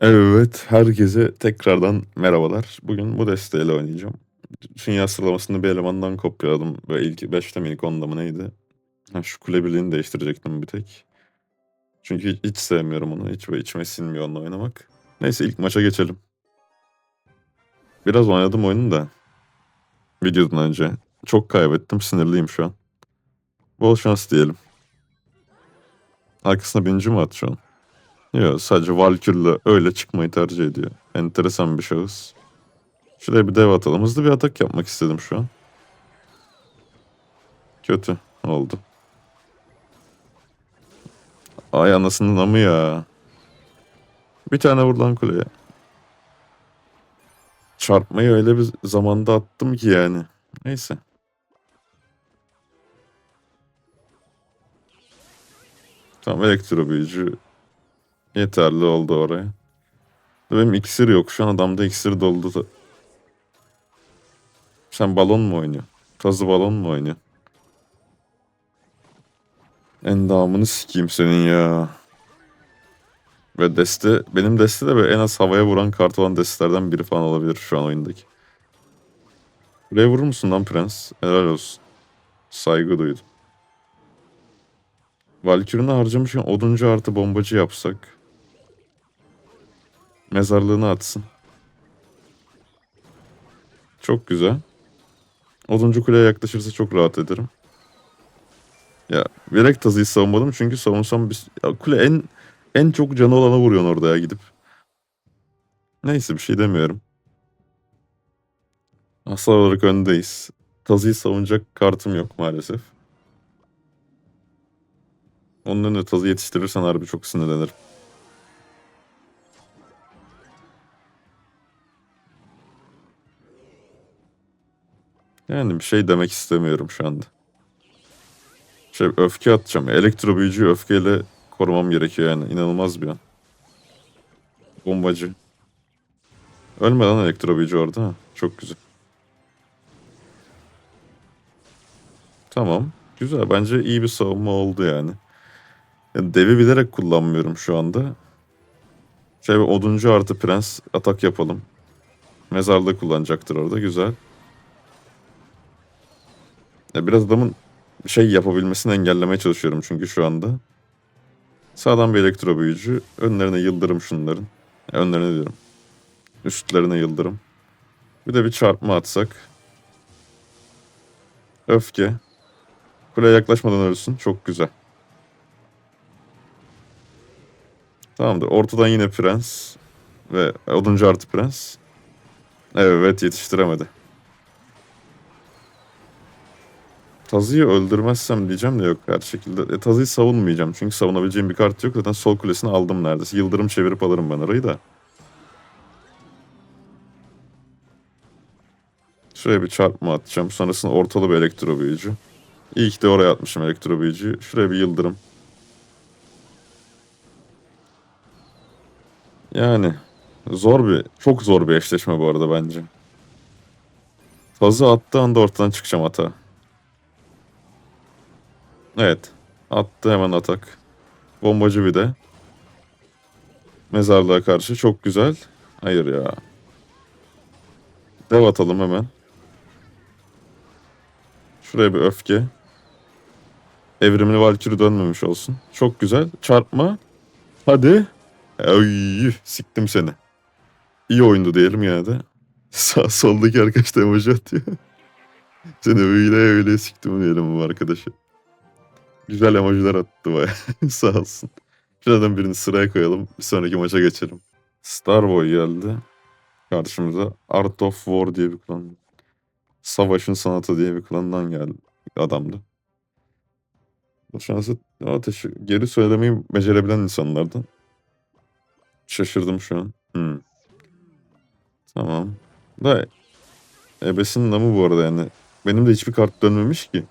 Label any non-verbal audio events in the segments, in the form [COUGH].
Evet, herkese tekrardan merhabalar. Bugün bu desteğiyle oynayacağım. Dünya sıralamasında bir elemandan kopyaladım ve ilk 5'te mi ilk 10'da mı neydi? Ha, şu kule birliğini değiştirecektim bir tek. Çünkü hiç, hiç sevmiyorum onu. Hiç ve içime sinmiyor onunla oynamak. Neyse ilk maça geçelim. Biraz oynadım oyunu da. Videodan önce. Çok kaybettim. Sinirliyim şu an. Bol şans diyelim. Arkasına birinci mi at şu an? Yok sadece Valkyrie'le öyle çıkmayı tercih ediyor. Enteresan bir şahıs. Şuraya bir dev atalım. Hızlı bir atak yapmak istedim şu an. Kötü oldu. Ay anasının amı ya. Bir tane vur lan kuleye. Çarpmayı öyle bir zamanda attım ki yani. Neyse. Tamam elektro büyücü yeterli oldu oraya. Benim iksir yok. Şu an adamda iksir doldu da. Sen balon mu oynuyorsun? Tazı balon mu oynuyorsun? Endamını sikeyim senin ya. Ve deste, benim deste de en az havaya vuran kart olan destelerden biri falan olabilir şu an oyundaki. Buraya vurur musun lan prens? Helal olsun. Saygı duydum. Valkyrie'ni harcamışken oduncu artı bombacı yapsak. Mezarlığını atsın. Çok güzel. Oduncu kuleye yaklaşırsa çok rahat ederim. Ya bilerek tazıyı savunmadım çünkü savunsam bir... Ya, kule en en çok canı olana vuruyorsun orada ya gidip. Neyse bir şey demiyorum. Hasar olarak öndeyiz. Tazıyı savunacak kartım yok maalesef. Onun önüne tazı yetiştirirsen harbi çok sinirlenirim. Yani bir şey demek istemiyorum şu anda. Şey öfke atacağım. Elektro büyücüyü öfkeyle korumam gerekiyor yani. İnanılmaz bir an. Bombacı. Ölmeden elektro büyücü orada. Ha, çok güzel. Tamam. Güzel. Bence iyi bir savunma oldu yani. yani devi bilerek kullanmıyorum şu anda. Şey oduncu artı prens atak yapalım. Mezarda kullanacaktır orada. Güzel. Ya biraz adamın şey yapabilmesini engellemeye çalışıyorum çünkü şu anda. Sağdan bir elektro büyücü. Önlerine yıldırım şunların. Ya önlerine diyorum. Üstlerine yıldırım. Bir de bir çarpma atsak. Öfke. Kuleye yaklaşmadan ölsün. Çok güzel. Tamamdır. Ortadan yine prens. Ve oduncu artı prens. Evet yetiştiremedi. Tazı'yı öldürmezsem diyeceğim de yok her şekilde. E, Tazı'yı savunmayacağım çünkü savunabileceğim bir kart yok. Zaten sol kulesini aldım neredeyse. Yıldırım çevirip alırım ben orayı da. Şuraya bir çarpma atacağım. Sonrasında ortalı bir elektro büyücü. İyi de oraya atmışım elektro büyücüyü. Şuraya bir yıldırım. Yani zor bir, çok zor bir eşleşme bu arada bence. Tazı attığı anda ortadan çıkacağım hata. Evet. Attı hemen atak. Bombacı bir de. Mezarlığa karşı çok güzel. Hayır ya. Dev atalım hemen. Şuraya bir öfke. Evrimli Valkyrie dönmemiş olsun. Çok güzel. Çarpma. Hadi. Ay, siktim seni. İyi oyundu diyelim yine de. [LAUGHS] Sağ soldaki arkadaş da emoji atıyor. [LAUGHS] seni öyle öyle siktim diyelim bu arkadaşı. Güzel emojiler attı baya. [LAUGHS] Sağ olsun. Şuradan birini sıraya koyalım. Bir sonraki maça geçelim. Starboy geldi. Karşımıza Art of War diye bir klan. Savaşın sanatı diye bir klandan geldi adamdı. Bu şansı ateşi geri söylemeyi becerebilen insanlardan. Şaşırdım şu an. Hmm. Tamam. Da ebesinin namı bu arada yani. Benim de hiçbir kart dönmemiş ki.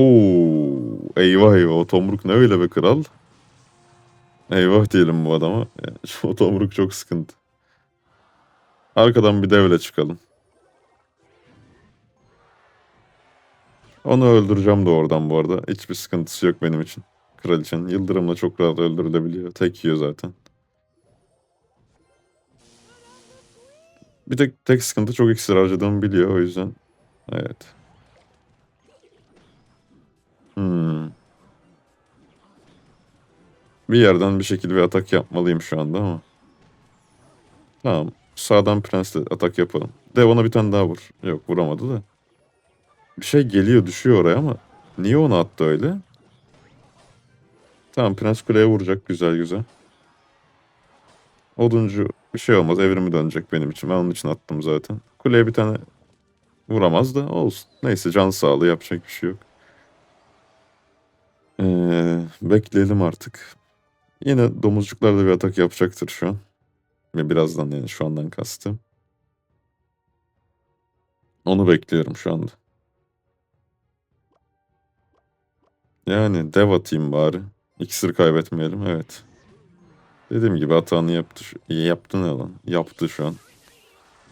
Oo, eyvah eyvah o tomruk ne öyle be kral? Eyvah diyelim bu adama. Yani [LAUGHS] o tomruk çok sıkıntı. Arkadan bir devle çıkalım. Onu öldüreceğim de oradan bu arada. Hiçbir sıkıntısı yok benim için. kraliçenin. Yıldırımla çok rahat öldürülebiliyor. Tek yiyor zaten. Bir tek, tek sıkıntı çok iksir harcadığımı biliyor o yüzden. Evet. Bir yerden bir şekilde bir atak yapmalıyım şu anda ama. Tamam. Sağdan prensle atak yapalım. Dev ona bir tane daha vur. Yok vuramadı da. Bir şey geliyor düşüyor oraya ama niye onu attı öyle? Tamam prens kuleye vuracak güzel güzel. Oduncu bir şey olmaz evrimi dönecek benim için. Ben onun için attım zaten. Kuleye bir tane vuramaz da olsun. Neyse can sağlığı yapacak bir şey yok. Ee, bekleyelim artık. Yine domuzcuklar da bir atak yapacaktır şu an. Ve birazdan yani şu andan kastım. Onu bekliyorum şu anda. Yani dev atayım bari. İksir kaybetmeyelim evet. Dediğim gibi hatanı yaptı. yaptı ne lan? Yaptı şu an.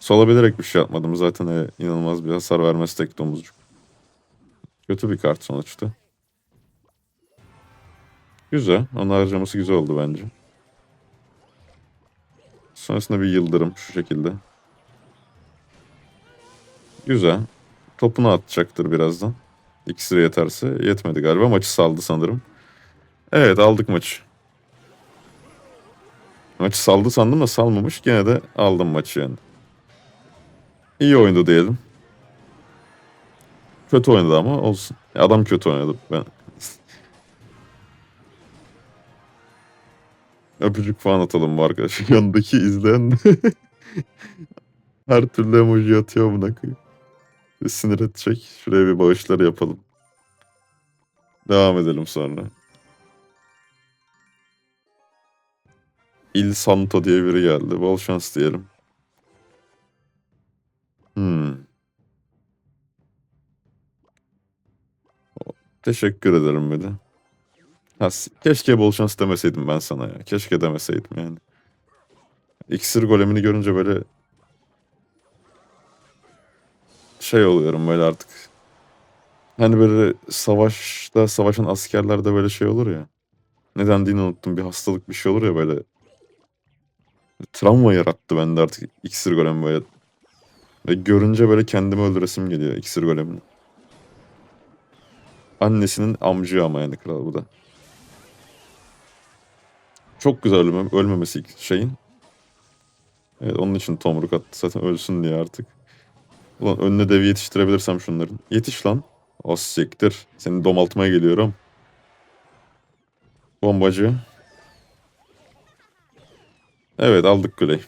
Sola bilerek bir şey yapmadım. Zaten e, inanılmaz bir hasar vermesi tek domuzcuk. Kötü bir kart sonuçta. Güzel. Onun harcaması güzel oldu bence. Sonrasında bir yıldırım şu şekilde. Güzel. Topunu atacaktır birazdan. İkisi de yeterse. Yetmedi galiba. Maçı saldı sanırım. Evet aldık maçı. Maçı saldı sandım da salmamış. Gene de aldım maçı yani. İyi oyundu diyelim. Kötü oynadı ama olsun. Adam kötü oynadı. Ben Öpücük falan atalım bu arkadaş. [LAUGHS] Yanındaki izleyen [LAUGHS] her türlü emoji atıyor buna koyayım. Sinir edecek. Şuraya bir bağışlar yapalım. Devam edelim sonra. Il Santo diye biri geldi. Bol şans diyelim. Hmm. Teşekkür ederim bir de. Ha, keşke bol şans demeseydim ben sana ya. Keşke demeseydim yani. İksir golemini görünce böyle şey oluyorum böyle artık. Hani böyle savaşta savaşan askerlerde böyle şey olur ya. Ne dendiğini unuttum. Bir hastalık bir şey olur ya böyle. Travma yarattı bende artık iksir golem böyle. Ve görünce böyle kendimi öldüresim geliyor iksir golemini. Annesinin amcığı ama yani kral bu da. Çok güzel ölmem, ölmemesi şeyin. Evet onun için tomruk attı zaten ölsün diye artık. Ulan önüne devi yetiştirebilirsem şunların. Yetiş lan. O siktir. Seni domaltmaya geliyorum. Bombacı. Evet aldık kuleyi.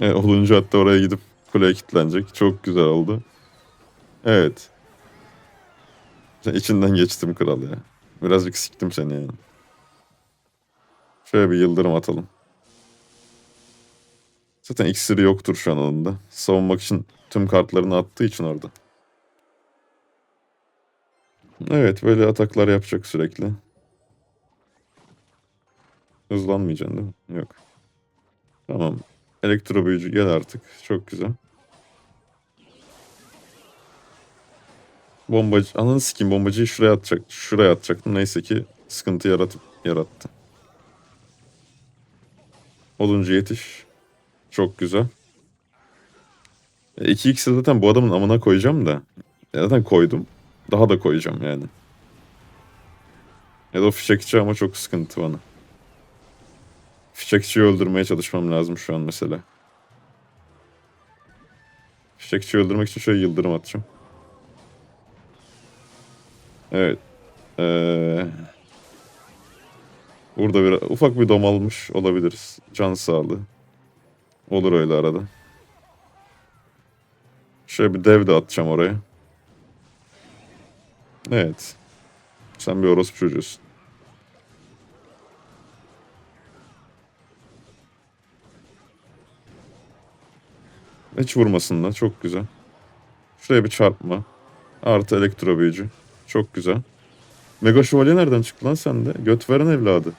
Evet, olunca hatta oraya gidip kuleye kilitlenecek. Çok güzel oldu. Evet. [LAUGHS] İçinden geçtim kral ya. Birazcık siktim seni yani. Şöyle bir yıldırım atalım. Zaten iksiri yoktur şu an elinde. Savunmak için tüm kartlarını attığı için orada. Evet böyle ataklar yapacak sürekli. Hızlanmayacaksın değil mi? Yok. Tamam. Elektro büyücü gel artık. Çok güzel. Bombacı. Ananı sikeyim bombacıyı şuraya atacak. Şuraya atacaktım. Neyse ki sıkıntı yaratıp yarattı. Olunca yetiş. Çok güzel. E, 2x'i zaten bu adamın amına koyacağım da. E, Zaten koydum. Daha da koyacağım yani. Ya da fişekçi ama çok sıkıntı bana. Fişekçiyi öldürmeye çalışmam lazım şu an mesela. Fişekçiyi öldürmek için şöyle yıldırım atacağım. Evet. Ee, burada bir ufak bir dom almış olabiliriz. Can sağlığı. Olur öyle arada. Şöyle bir dev de atacağım oraya. Evet. Sen bir orospu çocuğusun. Hiç vurmasınlar. Çok güzel. Şuraya bir çarpma. Artı elektro büyücü. Çok güzel. Mega şövalye nereden çıktı lan sende? Göt veren evladı.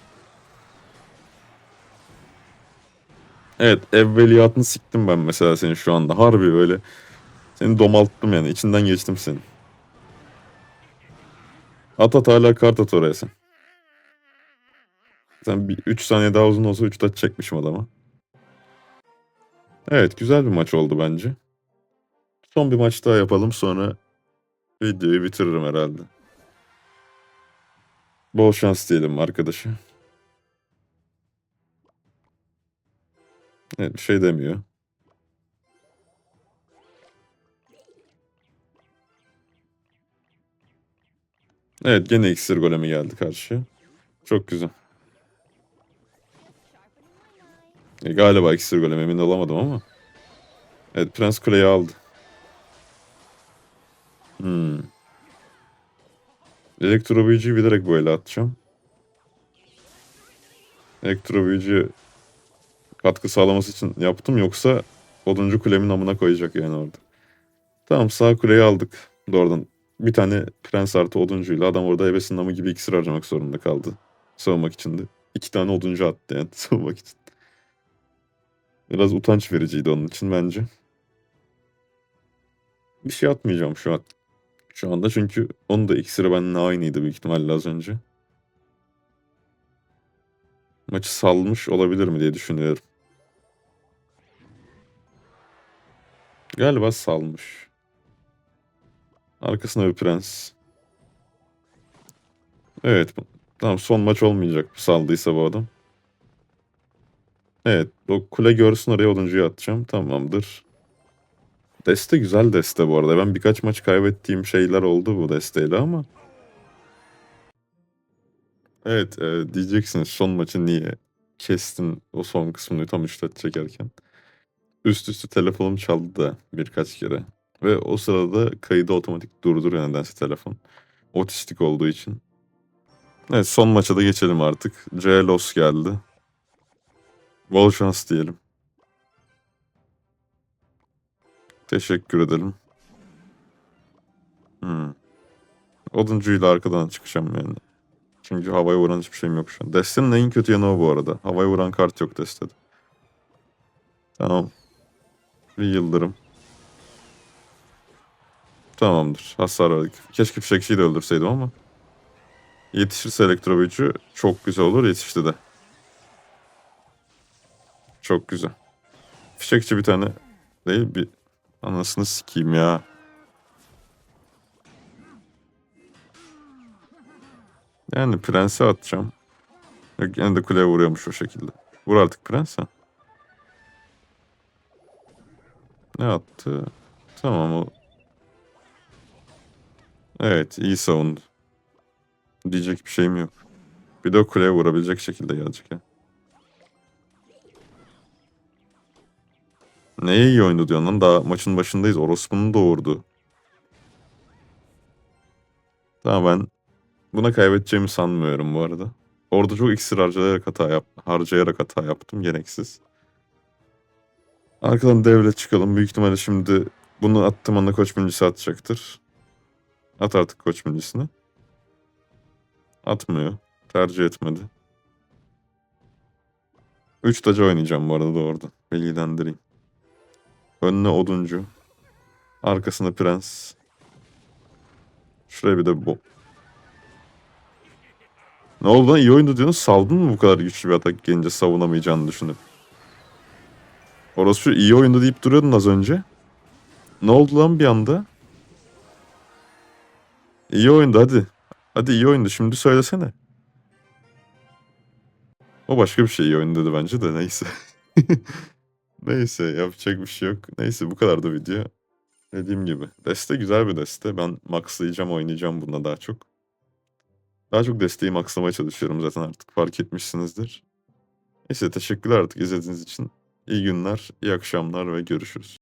Evet evveliyatını siktim ben mesela senin şu anda. Harbi böyle. Seni domalttım yani. içinden geçtim senin. At at hala kart at oraya sen. Sen bir 3 saniye daha uzun olsa 3 taç çekmişim adama. Evet güzel bir maç oldu bence. Son bir maç daha yapalım sonra videoyu bitiririm herhalde. Bol şans diyelim arkadaşa. Evet bir şey demiyor. Evet gene iksir golemi geldi karşıya. Çok güzel. E, galiba iksir golem emin olamadım ama. Evet Prens Kule'yi aldı. Hmm. Elektro büyücüyü bilerek böyle atacağım. Elektro büyücü katkı sağlaması için yaptım yoksa oduncu kulemin amına koyacak yani orada. Tamam sağ kuleyi aldık. Doğrudan bir tane prens artı oduncuyla adam orada ebesinin amı gibi iksir harcamak zorunda kaldı. Savunmak için de. İki tane oduncu attı yani [LAUGHS] savunmak için. Biraz utanç vericiydi onun için bence. Bir şey atmayacağım şu an. Şu anda çünkü onun da iksiri benimle aynıydı büyük ihtimalle az önce. Maçı salmış olabilir mi diye düşünüyorum. Galiba salmış. Arkasına bir prens. Evet. Tamam son maç olmayacak saldıysa bu adam. Evet. O kule görsün oraya oduncuyu atacağım. Tamamdır. Deste güzel deste bu arada. Ben birkaç maç kaybettiğim şeyler oldu bu desteyle ama. Evet e, diyeceksiniz son maçı niye kestin o son kısmını tam üçlet çekerken. Üst üste telefonum çaldı da birkaç kere. Ve o sırada kaydı otomatik durduruyor nedense telefon. Otistik olduğu için. Evet son maça da geçelim artık. C. Los geldi. Bol şans diyelim. Teşekkür ederim. Hmm. Oduncuyla arkadan çıkacağım yani. Çünkü havaya vuran hiçbir şeyim yok şu an. Destenin en kötü yanı o bu arada. Havaya vuran kart yok destede. Tamam. Bir yıldırım. Tamamdır. Hasar verdik. Keşke fişekçiyi de öldürseydim ama. Yetişirse elektro büyücü çok güzel olur. Yetişti de. Çok güzel. Fişekçi bir tane değil bir anasını sikeyim ya. Yani prense atacağım. Yok yine de kuleye vuruyormuş o şekilde. Vur artık prense. Ne attı? Tamam o. Evet iyi savundu. Diyecek bir şeyim yok. Bir de o kuleye vurabilecek şekilde gelecek ya. Neye iyi oynadı diyorsun lan? Daha maçın başındayız. Orospu'nu doğurdu. Tamam ben buna kaybedeceğimi sanmıyorum bu arada. Orada çok iksir harcayarak hata, yap harcayarak hata yaptım. Gereksiz. Arkadan devle çıkalım. Büyük ihtimalle şimdi bunu attığım anda koç binicisi atacaktır. At artık koç binicisini. Atmıyor. Tercih etmedi. Üç tacı oynayacağım bu arada da orada. Bilgilendireyim. Önüne oduncu. Arkasına prens. Şuraya bir de bu. Ne oldu lan? İyi oyundu diyorsun. Saldın mı bu kadar güçlü bir atak gelince savunamayacağını düşünüp? Orası iyi oyundu deyip duruyordun az önce. Ne oldu lan bir anda? İyi oyundu hadi. Hadi iyi oyundu şimdi söylesene. O başka bir şey iyi oyun dedi bence de neyse. [LAUGHS] neyse yapacak bir şey yok. Neyse bu kadar da video. Dediğim gibi. Deste güzel bir deste. Ben maxlayacağım oynayacağım bunda daha çok. Daha çok desteği maxlamaya çalışıyorum zaten artık fark etmişsinizdir. Neyse teşekkürler artık izlediğiniz için. İyi günler, iyi akşamlar ve görüşürüz.